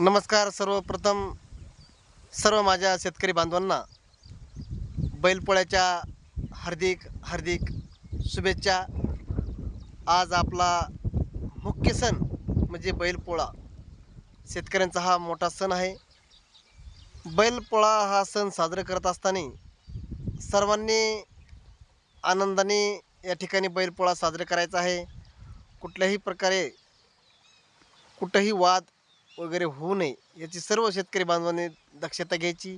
नमस्कार सर्वप्रथम सर्व माझ्या शेतकरी बांधवांना बैलपोळ्याच्या हार्दिक हार्दिक शुभेच्छा. आज आपला मुख्य सण म्हणजे बैलपोळा. शेतकऱ्यांचा हा मोठा सण आहे. बैलपोळा हा सण साजरा करत असताना सर्वांनी आनंदाने या ठिकाणी बैलपोळा साजरा करायचा आहे. कुठल्याही प्रकारे कुठंही वाद वगैरे होऊ नये याची सर्व शेतकरी बांधवांनी दक्षता घ्यायची.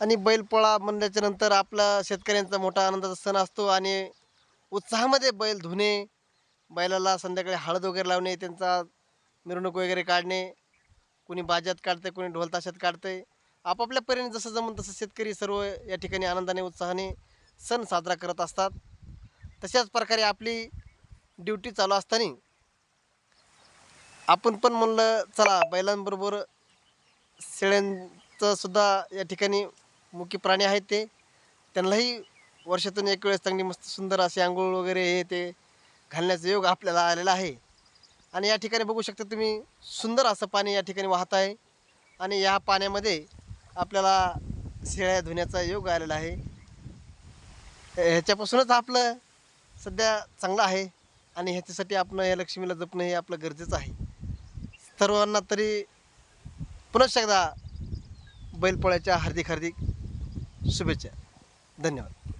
आणि बैलपोळा म्हणल्याच्या नंतर आपला शेतकऱ्यांचा मोठा आनंदाचा सण असतो आणि उत्साहामध्ये बैल धुणे बैलाला संध्याकाळी हळद वगैरे लावणे त्यांचा मिरवणूक वगैरे काढणे कोणी बाजात काढते कोणी ढोल ताशात काढते आपापल्या परीने जसं जमून तसं शेतकरी सर्व या ठिकाणी आनंदाने उत्साहाने सण साजरा करत असतात. तशाच प्रकारे आपली ड्युटी चालू असताना आपण पण म्हणलं चला बैलांबरोबर शेळ्यांचं सुद्धा या ठिकाणी मुख्य प्राणी आहेत ते. त्यांनाही वर्षातून एक वेळेस चांगली मस्त सुंदर असे आंघोळ वगैरे हे ते घालण्याचा योग आपल्याला आलेला आहे. आणि या ठिकाणी बघू शकता तुम्ही सुंदर असं पाणी या ठिकाणी वाहत आहे. आणि या पाण्यामध्ये आपल्याला शेळ्या धुण्याचा योग आलेला आहे. ह्याच्यापासूनच आपलं सध्या चांगलं आहे. आणि ह्याच्यासाठी आपण या लक्ष्मीला जपणं हे आपलं गरजेचं आहे. सर्वांना तरी पुनश्च एकदा बैलपोळ्याच्या हार्दिक हार्दिक शुभेच्छा. धन्यवाद.